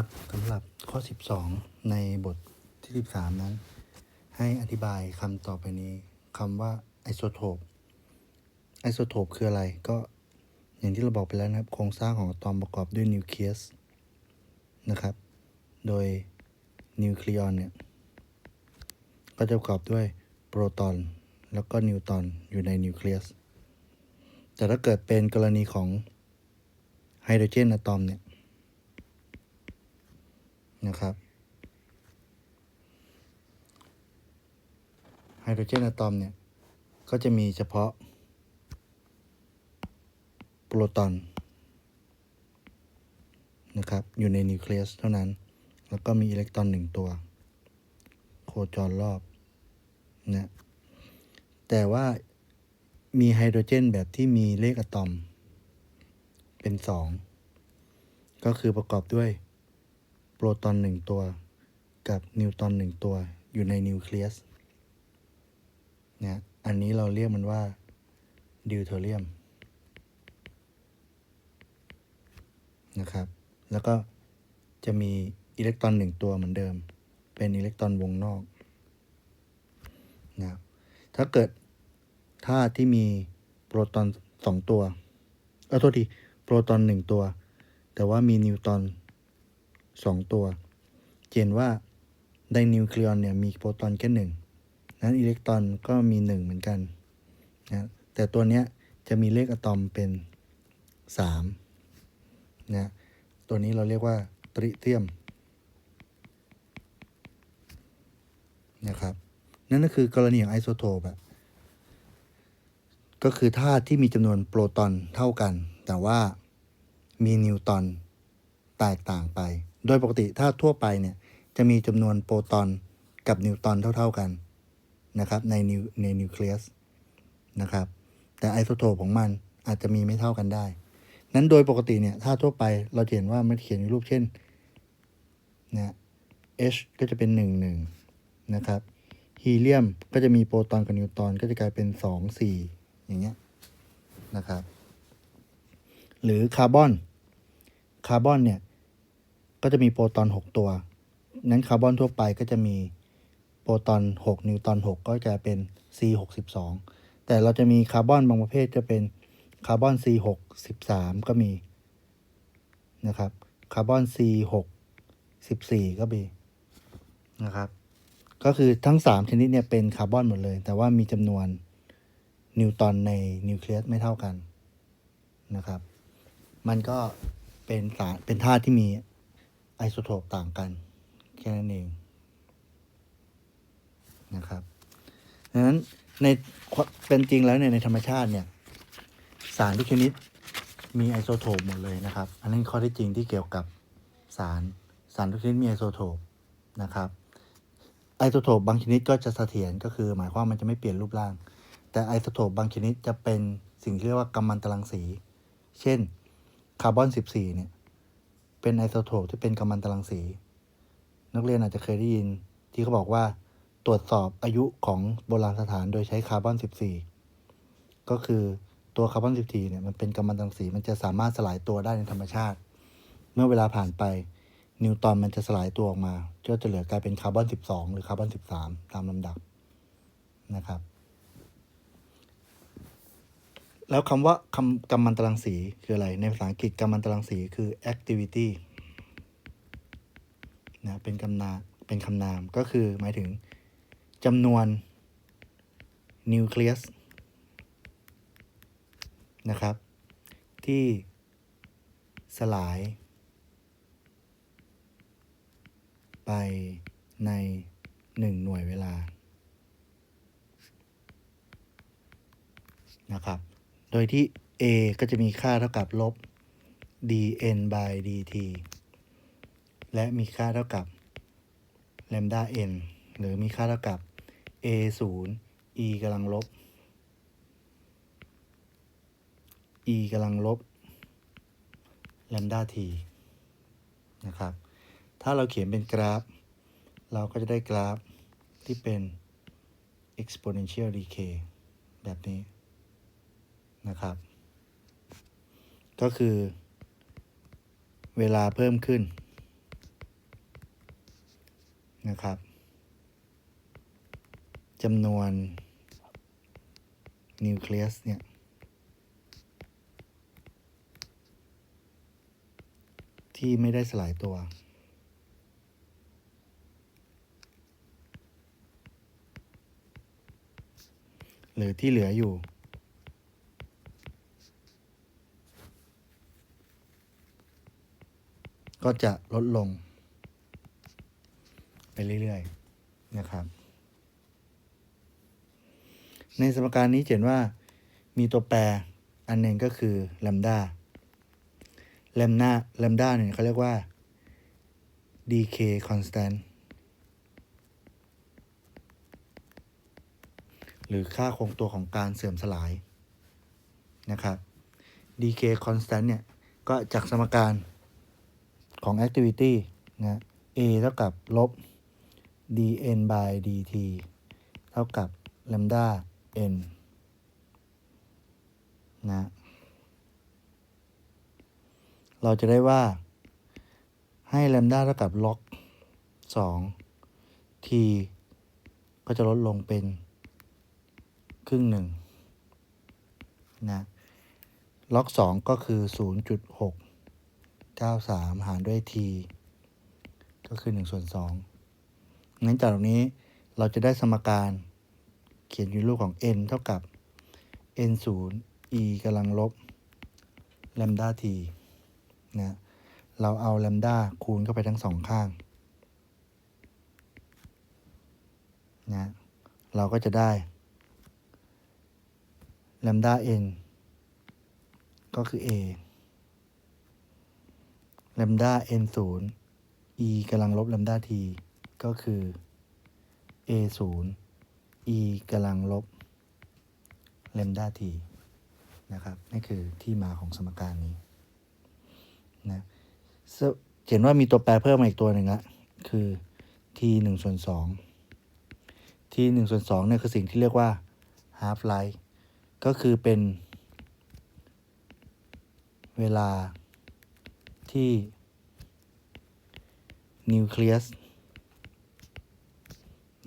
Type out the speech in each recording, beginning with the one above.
ครับสำหรับข้อ 12 ในบทที่ 13 นั้น ให้อธิบายคำต่อไปนี้คำว่าไอโซโทปไอโซโทปคืออะไรก็อย่างที่เราบอกไปแล้วนะครับ โครงสร้างของอะตอมประกอบด้วยนิวเคลียสนะครับ โดยนิวเคลียอนเนี่ย ก็จะประกอบด้วยโปรตอน แล้วก็นิวตอนอยู่ในนิวเคลียสแต่ถ้าเกิดเป็นกรณีของไฮโดรเจนอะตอมเนี่ย นะครับไฮโดรเจนอะตอมเนี่ย ก็จะมีเฉพาะ โปรตอนนะครับ อยู่ในนิวเคลียสเท่านั้น แล้วก็มีอิเล็กตรอนหนึ่งตัว โคจรรอบนะแต่ว่ามีไฮโดรเจนแบบที่มีเลขอะตอม เป็นสองก็คือประกอบด้วย โปรตอนหนึ่งตัว กับนิวตอนหนึ่งตัว อยู่ในนิวเคลียสนะอันนี้เราเรียกมันว่าดิวเทอเรียมนะครับ แล้วก็จะมีอิเล็กตรอนหนึ่งตัวเหมือนเดิม เป็นอิเล็กตรอนวงนอกนะถ้าเกิดธาตุที่มีโปรตอนสองตัว เออโทษที โปรตอนหนึ่งตัว แต่ว่ามีนิวตรอน สองตัว เห็นว่าไดนิวเคลียอนเนี่ยมีโปรตอนแค่หนึ่งนั้นอิเล็กตรอนก็มีหนึ่งเหมือนกันนะแต่ตัวเนี้ยจะมีเลขอะตอมเป็นสามนะตัวนี้เราเรียกว่าตริเทียมนะครับนั่นก็คือกรณีของไอโซโทปอะก็คือธาตุที่มีจำนวนโปรตอนเท่ากัน แต่ว่ามีนิวตรอนแตกต่างไป โดยปกติธาทั่วไปเนี่ยจะมีจำนวนโปรตอนกับนิวตอนเท่า ๆกันนะครับในนิวในนิวเคลียสนะครับแต่ไอโซโทปของมันอาจจะมีไม่เท่ากันได้ นั้นโดยปกติเนี่ยธาทั่วไปเราเห็นว่ามันเขียนในรูปเช่นนะ H ก็จะเป็น 1 1 นะครับฮีเลียมก็จะมีโปรตอนกับนิวตอนก็จะกลายเป็น 2 4 อย่างเงี้ยนะครับ หรือคาร์บอนคาร์บอนเนี่ย ก็จะมีโปรตอน 6 ตัว นั้นคาร์บอนทั่วไปก็จะมีโปรตอน 6 นิวตอน6 ก็จะเป็น C 6 2 แต่เราจะมีคาร์บอนบางประเภทจะเป็นคาร์บอน C 6 13 ก็มีนะครับคาร์บอน C 6 14 ก็มีนะครับก็คือทั้ง 3 ชนิดเนี่ยเป็นคาร์บอนหมดเลย แต่ว่ามีจำนวนนิวตอนในนิวเคลียสไม่เท่ากันนะครับ มันก็เป็นสารเป็นธาตุที่มี ไอโซโทปต่างกัน แค่นั้นเองนะครับดังนั้นในเป็นจริงแล้วเนี่ยในธรรมชาติเนี่ยสารทุกชนิดมีไอโซโทปหมดเลยนะครับ อันนั้นข้อที่จริงที่เกี่ยวกับสารสารทุกชนิดมีไอโซโทปนะครับไอโซโทปบางชนิดก็จะเสถียรก็คือหมายความมันจะไม่เปลี่ยนรูปร่าง แต่ไอโซโทปบางชนิดจะเป็นสิ่งที่เรียกว่ากัมมันตรังสี เช่นคาร์บอน 14เนี่ย เป็นไอโซโทปที่เป็นกัมมันตรังสี นักเรียนอาจจะเคยได้ยินที่เขาบอกว่า ตรวจสอบอายุของโบราณสถานโดยใช้คาร์บอน 14 ก็คือตัวคาร์บอน 14 เนี่ยมันเป็นกัมมันตรังสีมันจะสามารถสลายตัวได้ในธรรมชาติ เมื่อเวลาผ่านไปนิวตอนมันจะสลายตัวออกมาก็จะเหลือกลายเป็นคาร์บอน 12 หรือคาร์บอน 13 ตามลำดับนะครับ แล้วคำว่าคำกัมมันตรังสีคืออะไร ในภาษาอังกฤษกัมมันตรังสีคือ activity นะเป็นคำนามเป็นคำนามก็คือหมายถึงจำนวนนิวเคลียสนะครับ ที่สลาย ไปในหนึ่งหน่วยเวลานะครับ โดยที่ a ก็จะมีค่าเท่ากับลบ dn by dt และมีค่าเท่ากับ lambda n หรือมีค่าเท่ากับ a 0 e กำลังลบ e กำลังลบ lambda t นะครับ ถ้าเราเขียนเป็นกราฟ เราก็จะได้กราฟที่เป็น exponential decay แบบนี้ นะครับ ก็คือ เวลาเพิ่มขึ้นนะครับจำนวนนิวเคลียสเนี่ยที่ไม่ได้สลายตัว หรือที่เหลืออยู่ ก็จะลดลง ไปเรื่อยๆนะครับ ในสมการนี้เขียนว่ามีตัวแปรอันหนึ่งก็คือแลมดาแลมนาแลมดาเนี่ยเขาเรียกว่า dk constant หรือค่าคงตัวของการเสื่อมสลายนะครับ dk constant เนี่ย ก็จากสมการ ของ activity นะ a เท่ากับลบ dn by dt เท่ากับ lambda n นะ เราจะได้ว่า ให้ lambda เท่ากับ log 2 t ก็จะลดลงเป็น ครึ่งหนึ่งนะ log 2ก็คือ 93 หารด้วย t ก็คือ1ส่วน2งั้นจากตรงนี้เราจะได้สมการเขียนอยู่รูปของ n เท่ากับ n 0 e กำลังลบ lambda t นะเราเอา lambda คูณเข้าไปทั้งสองข้างนะเราก็จะได้ lambda n ก็คือ a lambda n 0 e กำลังลบ lambda t ก็คือ a 0 e กำลังลบ lambda t นะครับนี่คือที่มาของสมการนี้นะเห็นว่ามีตัวแปรเพิ่มมาอีกตัวหนึ่งละคือ t 1ส่วน2 t 1ส่วน2เนี่ยคือสิ่งที่เรียกว่า half life ก็คือเป็นเวลา ที่นิวเคลียส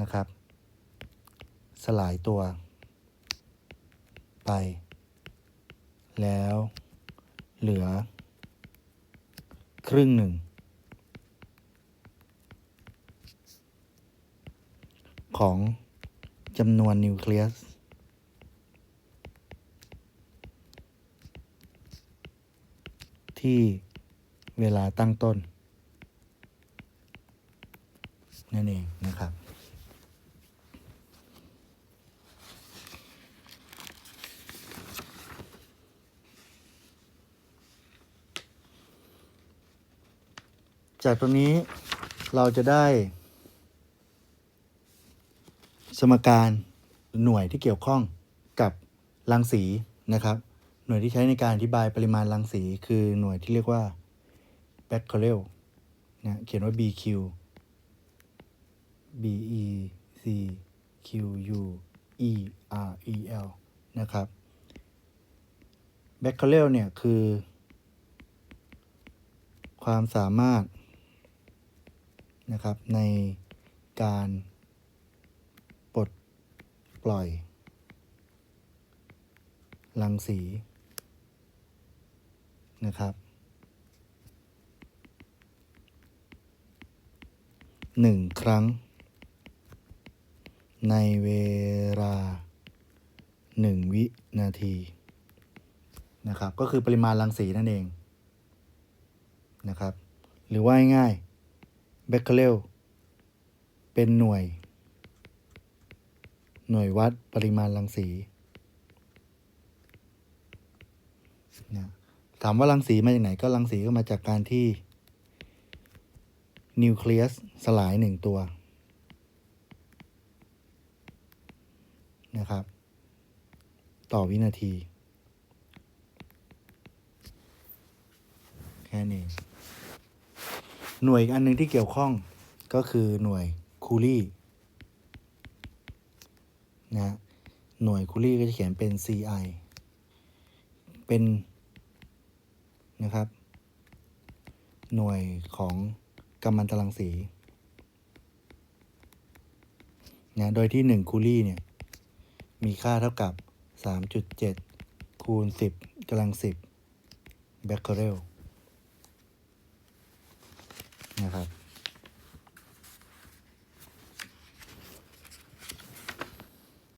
นะครับ สลายตัว ไป แล้วเหลือ ครึ่งหนึ่ง ของจำนวนนิวเคลียสที่ เวลาตั้งต้น นั่นเองนะครับ จากตรงนี้เราจะได้ สมการหน่วยที่เกี่ยวข้องกับรังสีนะครับ หน่วยที่ใช้ในการอธิบายปริมาณรังสี คือหน่วยที่เรียกว่า Becquerel นะเขียนว่า BQ B E C Q U E R E L นะครับ Becquerel เนี่ยคือ ความสามารถนะครับในการปลดปล่อย รังสีนะครับ หนึ่งครั้ง ในเวลาหนึ่งวินาทีนะครับ ก็คือปริมาณรังสีนั่นเองนะครับ หรือว่าง่ายๆเบคเคเลเป็นหน่วย หน่วยวัดปริมาณรังสีนะถามว่ารังสีมาจากไหนก็รังสีก็มาจากการที่ นิวเคลียสสลายหนึ่งตัวนะครับ ต่อวินาที แค่นี้ หน่วยอีกอันหนึ่งที่เกี่ยวข้องก็คือหน่วยคูลี่นะหน่วยคูลี่ก็จะเขียนเป็น CI เป็นนะครับ หน่วยของ กัมมันตรังสีนะโดยที่ 1 คูลี่เนี่ย มีค่าเท่ากับ 3.7 คูณ 10กำลัง 10 แบคเคอเรลนะครับ